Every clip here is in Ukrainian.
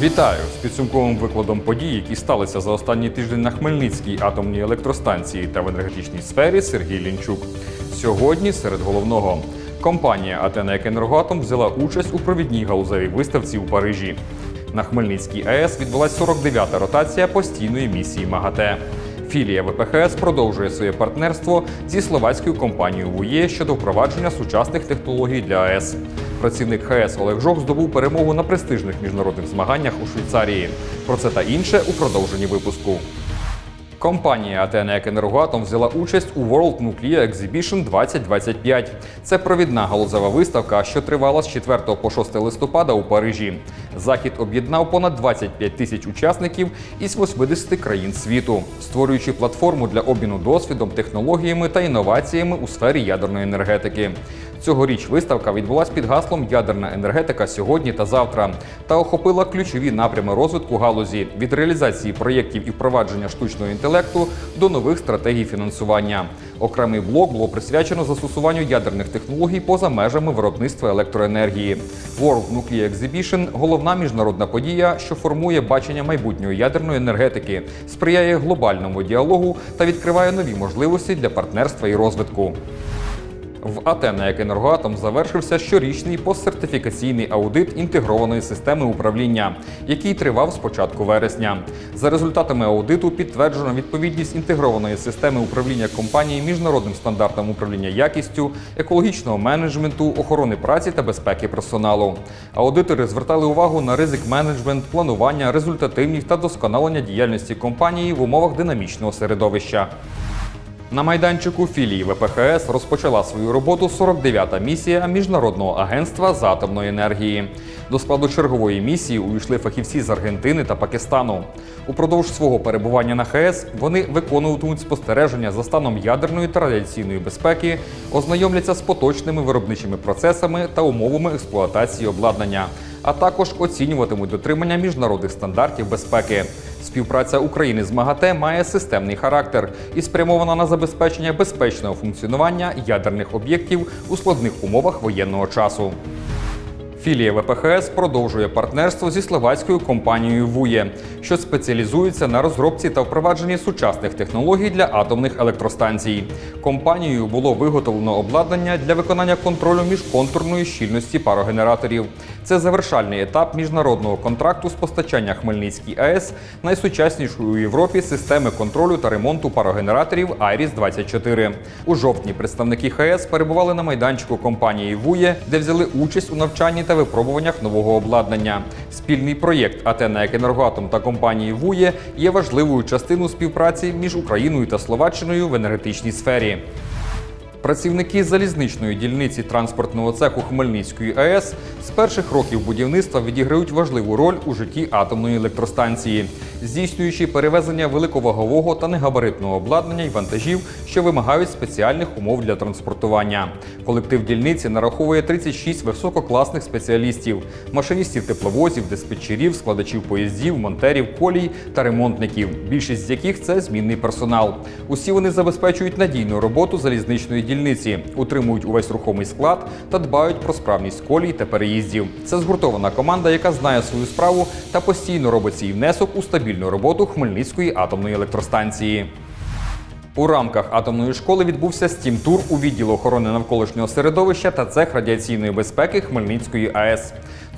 Вітаю з підсумковим викладом подій, які сталися за останній тиждень на Хмельницькій атомній електростанції та в енергетичній сфері Сергій Лінчук. Сьогодні серед головного компанія Атена Енергоатом взяла участь у провідній галузевій виставці у Парижі. На Хмельницькій АЕС відбулася 49-та ротація постійної місії МАГАТЕ. Філія ВПХС продовжує своє партнерство зі словацькою компанією ВУЄ щодо впровадження сучасних технологій для АЕС. Працівник ХС Олег Жох здобув перемогу на престижних міжнародних змаганнях у Швейцарії. Про це та інше у продовженні випуску. Компанія Атена Енергоатом взяла участь у World Nuclear Exhibition 2025. Це провідна галузева виставка, що тривала з 4 по 6 листопада у Парижі. Захід об'єднав понад 25 тисяч учасників із 80 країн світу, створюючи платформу для обміну досвідом, технологіями та інноваціями у сфері ядерної енергетики. Цьогоріч виставка відбулась під гаслом Ядерна енергетика сьогодні та завтра та охопила ключові напрями розвитку галузі від реалізації проєктів і впровадження штучного інтелекту до нових стратегій фінансування. Окремий блок було присвячено застосуванню ядерних технологій поза межами виробництва електроенергії. World Nuclear Exhibition – головна міжнародна подія, що формує бачення майбутньої ядерної енергетики, сприяє глобальному діалогу та відкриває нові можливості для партнерства і розвитку. В Атена як енергоатом завершився щорічний постсертифікаційний аудит інтегрованої системи управління, який тривав з початку вересня. За результатами аудиту підтверджено відповідність інтегрованої системи управління компанії міжнародним стандартам управління якістю, екологічного менеджменту, охорони праці та безпеки персоналу. Аудитори звертали увагу на ризик менеджмент, планування, результативність та досконалення діяльності компанії в умовах динамічного середовища. На майданчику філії ВПХС розпочала свою роботу 49-та місія Міжнародного агентства з атомної енергії. До складу чергової місії увійшли фахівці з Аргентини та Пакистану. Упродовж свого перебування на ХС вони виконуватимуть спостереження за станом ядерної та радіаційної безпеки, ознайомляться з поточними виробничими процесами та умовами експлуатації обладнання, а також оцінюватимуть дотримання міжнародних стандартів безпеки. Співпраця України з МАГАТЕ має системний характер і спрямована на забезпечення безпечного функціонування ядерних об'єктів у складних умовах воєнного часу. Філія ВПХС продовжує партнерство зі словацькою компанією ВУЄ, що спеціалізується на розробці та впровадженні сучасних технологій для атомних електростанцій. Компанією було виготовлено обладнання для виконання контролю міжконтурної щільності парогенераторів. Це завершальний етап міжнародного контракту з постачання Хмельницькій АЕС найсучаснішої у Європі системи контролю та ремонту парогенераторів Айріс 24 У жовтні представники ХАЕС перебували на майданчику компанії ВУЄ, де взяли участь у навчанні та випробуваннях нового обладнання. Спільний проєкт Атена як енергоатом та компанії ВУЄ є важливою частиною співпраці між Україною та Словаччиною в енергетичній сфері. Працівники залізничної дільниці транспортного цеху Хмельницької АЕС з перших років будівництва відіграють важливу роль у житті атомної електростанції, здійснюючи перевезення великовагового та негабаритного обладнання і вантажів, що вимагають спеціальних умов для транспортування. Колектив дільниці нараховує 36 висококласних спеціалістів, машиністів тепловозів, диспетчерів, складачів поїздів, монтерів, колій та ремонтників. Більшість з яких це змінний персонал. Усі вони забезпечують надійну роботу залізничної дільниці, утримують увесь рухомий склад та дбають про справність колій та переїздів. Це згуртована команда, яка знає свою справу та постійно робить свій внесок у стабільну роботу Хмельницької атомної електростанції. У рамках атомної школи відбувся стім-тур у відділу охорони навколишнього середовища та цех радіаційної безпеки Хмельницької АЕС.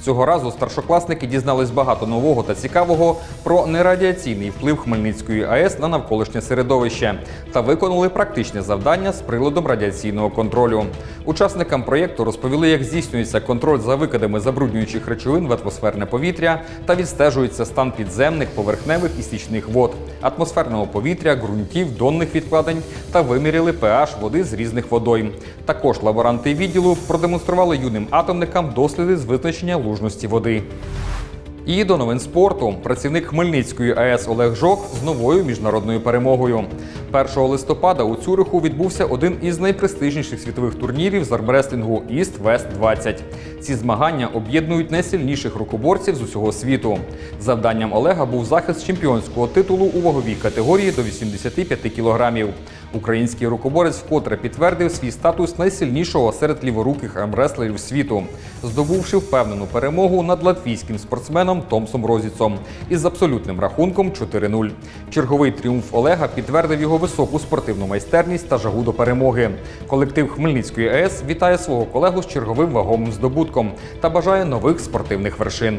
Цього разу старшокласники дізнались багато нового та цікавого про нерадіаційний вплив Хмельницької АЕС на навколишнє середовище та виконали практичне завдання з приладом радіаційного контролю. Учасникам проєкту розповіли, як здійснюється контроль за викидами забруднюючих речовин в атмосферне повітря та відстежується стан підземних, поверхневих і стічних вод, атмосферного повітря, ґрунтів, донних відкладень та виміряли pH води з різних водойм. Також лаборанти відділу продемонстрували юним атомникам досліди з визначення лужності води. І до новин спорту. Працівник Хмельницької АЕС Олег Жок з новою міжнародною перемогою. 1 листопада у Цюриху відбувся один із найпрестижніших світових турнірів з армреслінгу East West 20. Ці змагання об'єднують найсильніших рукоборців з усього світу. Завданням Олега був захист чемпіонського титулу у ваговій категорії до 85 кілограмів. Український рукоборець вкотре підтвердив свій статус найсильнішого серед ліворуких армреслерів світу, здобувши впевнену перемогу над латвійським спортсменом Томсом Розіцом із абсолютним рахунком 4-0. Черговий тріумф Олега підтвердив його високу спортивну майстерність та жагу до перемоги. Колектив Хмельницької АЕС вітає свого колегу з черговим вагомим здобутком та бажає нових спортивних вершин.